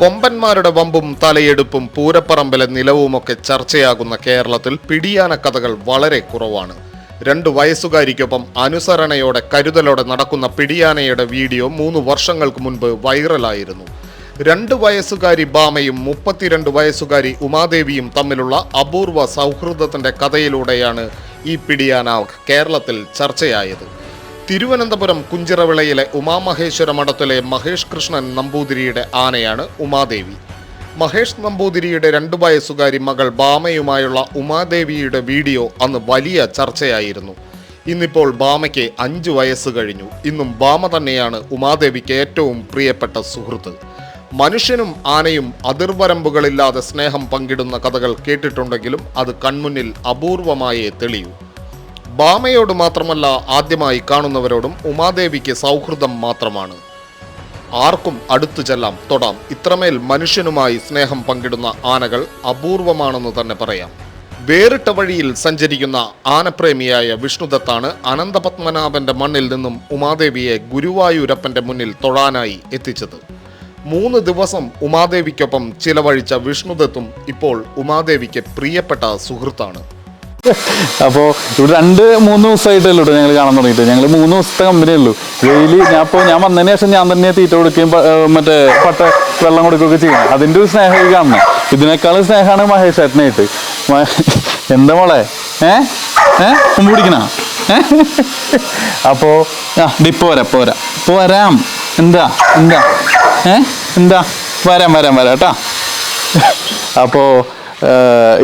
കൊമ്പന്മാരുടെ വമ്പും തലയെടുപ്പും പൂരപ്പറമ്പിലെ നിലവുമൊക്കെ ചർച്ചയാകുന്ന കേരളത്തിൽ പിടിയാന കഥകൾ വളരെ കുറവാണ്. രണ്ട് വയസ്സുകാരിക്കൊപ്പം അനുസരണയോടെ കരുതലോടെ നടക്കുന്ന പിടിയാനയുടെ വീഡിയോ മൂന്ന് വർഷങ്ങൾക്ക് മുൻപ് വൈറലായിരുന്നു. രണ്ട് വയസ്സുകാരി ബാമയും മുപ്പത്തിരണ്ട് വയസ്സുകാരി ഉമാദേവിയും തമ്മിലുള്ള അപൂർവ സൗഹൃദത്തിന്റെ കഥയിലൂടെയാണ് ഈ പിടിയാന കേരളത്തിൽ ചർച്ചയായത്. തിരുവനന്തപുരം കുഞ്ചിറവിളയിലെ ഉമാമഹേശ്വര മഠത്തിലെ മഹേഷ് കൃഷ്ണൻ നമ്പൂതിരിയുടെ ആനയാണ് ഉമാദേവി. മഹേഷ് നമ്പൂതിരിയുടെ രണ്ടു വയസ്സുകാരി മകൾ ബാമയുമായുള്ള ഉമാദേവിയുടെ വീഡിയോ അന്ന് വലിയ ചർച്ചയായിരുന്നു. ഇന്നിപ്പോൾ ബാമയ്ക്ക് അഞ്ചു വയസ്സ് കഴിഞ്ഞു. ഇന്നും ബാമ തന്നെയാണ് ഉമാദേവിക്ക് ഏറ്റവും പ്രിയപ്പെട്ട സുഹൃത്ത്. മനുഷ്യനും ആനയും അതിർവരമ്പുകളില്ലാതെ സ്നേഹം പങ്കിടുന്ന കഥകൾ കേട്ടിട്ടുണ്ടെങ്കിലും അത് കൺമുന്നിൽ അപൂർവമായേ തെളിയൂ. ബാമയോട് മാത്രമല്ല ആദ്യമായി കാണുന്നവരോടും ഉമാദേവിക്ക് സൗഹൃദം മാത്രമാണ്. ആർക്കും അടുത്തു ചെല്ലാം തൊടാം. ഇത്രമേൽ മനുഷ്യനുമായി സ്നേഹം പങ്കിടുന്ന ആനകൾ അപൂർവമാണെന്ന് തന്നെ പറയാം. വേറിട്ട വഴിയിൽ സഞ്ചരിക്കുന്ന ആനപ്രേമിയായ വിഷ്ണുദത്താണ് അനന്തപത്മനാഭന്റെ മണ്ണിൽ നിന്നും ഉമാദേവിയെ ഗുരുവായൂരപ്പന്റെ മുന്നിൽ തൊഴാനായി എത്തിച്ചത്. മൂന്ന് ദിവസം ഉമാദേവിക്കൊപ്പം ചിലവഴിച്ച വിഷ്ണുദത്തും ഇപ്പോൾ ഉമാദേവിക്ക് പ്രിയപ്പെട്ട സുഹൃത്താണ്. അപ്പോൾ ഇവിടെ രണ്ട് മൂന്ന് ദിവസമായിട്ടല്ലോ ഇവിടെ ഞങ്ങൾ കാണാൻ തുടങ്ങിയിട്ട്. ഞങ്ങൾ മൂന്ന് ദിവസത്തെ കമ്പനി ഉള്ളൂ. ഡെയിലി ഞാൻ ഇപ്പോൾ ഞാൻ വന്നതിന് ശേഷം ഞാൻ തന്നെ തീറ്റ കൊടുക്കുകയും മറ്റേ പട്ട വെള്ളം കൊടുക്കുകയൊക്കെ ചെയ്യണം അതിന്റെ ഒരു സ്നേഹം ഈ കാണണം ഇതിനേക്കാളും സ്നേഹമാണ് മഹേഷ് ചേട്ടനായിട്ട് എന്താ മോളെ? ഏ? ഏ? കുമ്പ് പിടിക്കണ? അപ്പോൾ ആ ഡിപ്പോ വരാം ഇപ്പോൾ വരാം ഇപ്പോൾ വരാം എന്താ? എന്താ? ഏ? എന്താ? വരാം വരാം വരാം കേട്ടാ. അപ്പോൾ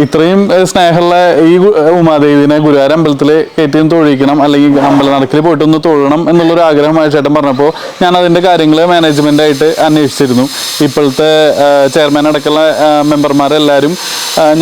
ഇത്രയും സ്നേഹമുള്ള ഈ ഉമാദേവിനെ ഗുരുവായൂർ അമ്പലത്തിൽ കയറ്റിയും തൊഴിക്കണം അല്ലെങ്കിൽ അമ്പല നടക്കിൽ പോയിട്ട് ഒന്ന് തൊഴണം എന്നുള്ളൊരു ആഗ്രഹമായി ചേട്ടൻ പറഞ്ഞപ്പോൾ ഞാൻ അതിന്റെ കാര്യങ്ങൾ മാനേജ്മെന്റായിട്ട് അന്വേഷിച്ചിരുന്നു. ഇപ്പോഴത്തെ ചെയർമാൻ അടക്കമുള്ള മെമ്പർമാരെല്ലാവരും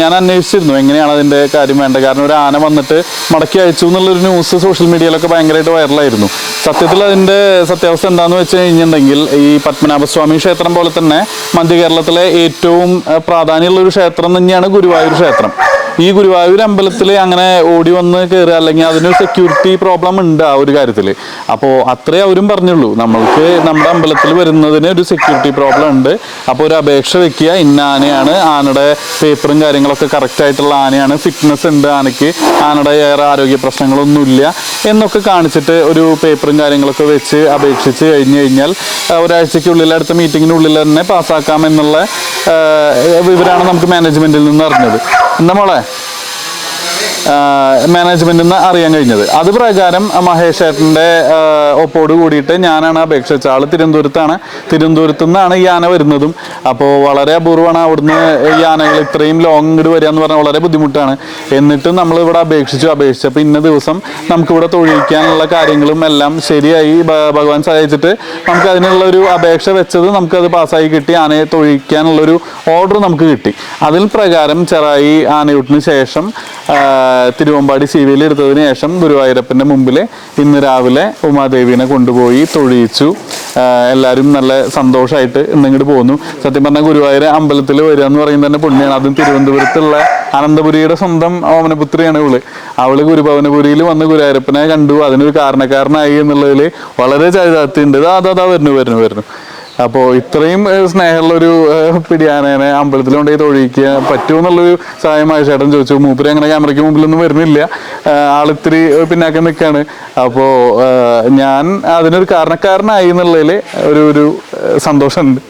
ഞാൻ അന്വേഷിച്ചിരുന്നു എങ്ങനെയാണ് അതിന്റെ കാര്യം വേണ്ടത്. കാരണം ഒരു ആന വന്നിട്ട് മടക്കി അയച്ചു എന്നുള്ളൊരു ന്യൂസ് സോഷ്യൽ മീഡിയയിലൊക്കെ ഭയങ്കരമായിട്ട് വൈറലായിരുന്നു സത്യത്തിൽ അതിന്റെ സത്യാവസ്ഥ എന്താണെന്ന് വെച്ച് കഴിഞ്ഞിട്ടുണ്ടെങ്കിൽ ഈ പത്മനാഭസ്വാമി ക്ഷേത്രം പോലെ തന്നെ മധ്യ കേരളത്തിലെ ഏറ്റവും പ്രാധാന്യമുള്ള ഒരു ക്ഷേത്രം തന്നെയാണ് ഗുരുവായൂർ ക്ഷേത്രം. ഈ ഗുരുവായൂർ അമ്പലത്തിൽ അങ്ങനെ ഓടി വന്ന് കയറുക അല്ലെങ്കിൽ അതിനൊരു സെക്യൂരിറ്റി പ്രോബ്ലം ഉണ്ട് ആ ഒരു കാര്യത്തിൽ അപ്പോൾ അത്രേ അവരും പറഞ്ഞുള്ളൂ. നമ്മൾക്ക് നമ്മുടെ അമ്പലത്തിൽ വരുന്നതിന് ഒരു സെക്യൂരിറ്റി പ്രോബ്ലം ഉണ്ട്. അപ്പോൾ ഒരു അപേക്ഷ വെക്കുക. ഇന്ന ആനയാണ് ആനയുടെ പേപ്പറും കാര്യങ്ങളൊക്കെ കറക്റ്റ് ആയിട്ടുള്ള ആനയാണ്. ഫിറ്റ്നസ് ഉണ്ട് ആനയ്ക്ക്. ആനയുടെ ഏറെ ആരോഗ്യ പ്രശ്നങ്ങളൊന്നുമില്ല. എന്നൊക്കെ കാണിച്ചിട്ട് ഒരു പേപ്പറും കാര്യങ്ങളൊക്കെ വെച്ച് അപേക്ഷിച്ച് കഴിഞ്ഞ് കഴിഞ്ഞാൽ ഒരാഴ്ചയ്ക്കുള്ളിൽ അടുത്ത മീറ്റിങ്ങിനുള്ളിൽ തന്നെ പാസ്സാക്കാം എന്നുള്ള വിവരമാണ് നമുക്ക് മാനേജ്മെന്റിൽ നിന്ന് അറിഞ്ഞത്. എന്താ മോളെ? മാനേജ്മെന്റിൽ നിന്ന് അറിയാൻ കഴിഞ്ഞത്. അത് പ്രകാരം മഹേഷ് ഏട്ടന്റെ ഒപ്പോട് കൂടിയിട്ട് ഞാനാണ് അപേക്ഷിച്ച ആൾ തിരുവനന്തപുരത്താണ്. തിരുവനന്തപുരത്തു നിന്നാണ് ഈ ആന വരുന്നതും. അപ്പോൾ വളരെ അപൂർവമാണ് അവിടുന്ന് ഈ ആനകൾ ഇത്രയും ലോങ് ഇങ്ങോട്ട് വരിക എന്ന് പറഞ്ഞാൽ വളരെ ബുദ്ധിമുട്ടാണ്. എന്നിട്ടും നമ്മൾ ഇവിടെ അപേക്ഷിച്ചു അപേക്ഷിച്ചപ്പോൾ ഇന്ന ദിവസം നമുക്കിവിടെ തൊഴിലിക്കാനുള്ള കാര്യങ്ങളും എല്ലാം ശരിയായി ഭഗവാൻ സഹായിച്ചിട്ട് നമുക്ക് അതിനുള്ള ഒരു അപേക്ഷ വെച്ചത് നമുക്കത് പാസ്സായി കിട്ടി. ആനയെ തൊഴിക്കാനുള്ളൊരു ഓർഡർ നമുക്ക് കിട്ടി. അതിൽ പ്രകാരം ചെറായി ആനയൂട്ടിന് ശേഷം തിരുവമ്പാടി സി വിയിൽ എടുത്തതിന് ശേഷം ഗുരുവായൂരപ്പന്റെ മുമ്പിൽ ഇന്ന് രാവിലെ ഉമാദേവിനെ കൊണ്ടുപോയി തൊഴിയിച്ചു എല്ലാവരും നല്ല സന്തോഷമായിട്ട് ഇന്നിങ്ങോട്ട് പോകുന്നു. സത്യം പറഞ്ഞാൽ ഗുരുവായൂർ അമ്പലത്തിൽ വരിക എന്ന് പറയുന്നത് തന്നെ പുണ്യമാണ് അതും തിരുവനന്തപുരത്തുള്ള അനന്തപുരിയുടെ സ്വന്തം ഓമനപുത്രിയാണ് ഇവൾ. അവൾ ഗുരുഭവനപുരിയിൽ വന്ന് ഗുരുവായൂരപ്പനെ കണ്ടു. അതിനൊരു കാരണക്കാരനായി എന്നുള്ളതിൽ വളരെ ചരിതാർത്ഥ്യമുണ്ട്. അതാ അതാ വരുന്നു വരുന്നു വരുന്നു. അപ്പോൾ ഇത്രയും സ്നേഹമുള്ളൊരു പിടിയാനേനെ അമ്പലത്തിൽ കൊണ്ടുപോയി തൊഴിക്കുക പറ്റുമെന്നുള്ളൊരു സഹായമായ ചേട്ടൻ ചോദിച്ചു. മൂപ്പര് അങ്ങനെ ക്യാമറയ്ക്ക് മുമ്പിലൊന്നും വരുന്നില്ല. ആളിത്തിരി പിന്നാക്കം നിൽക്കുകയാണ് അപ്പോൾ ഞാൻ അതിനൊരു കാരണക്കാരനായി എന്നുള്ളതിൽ ഒരു ഒരു സന്തോഷമുണ്ട്.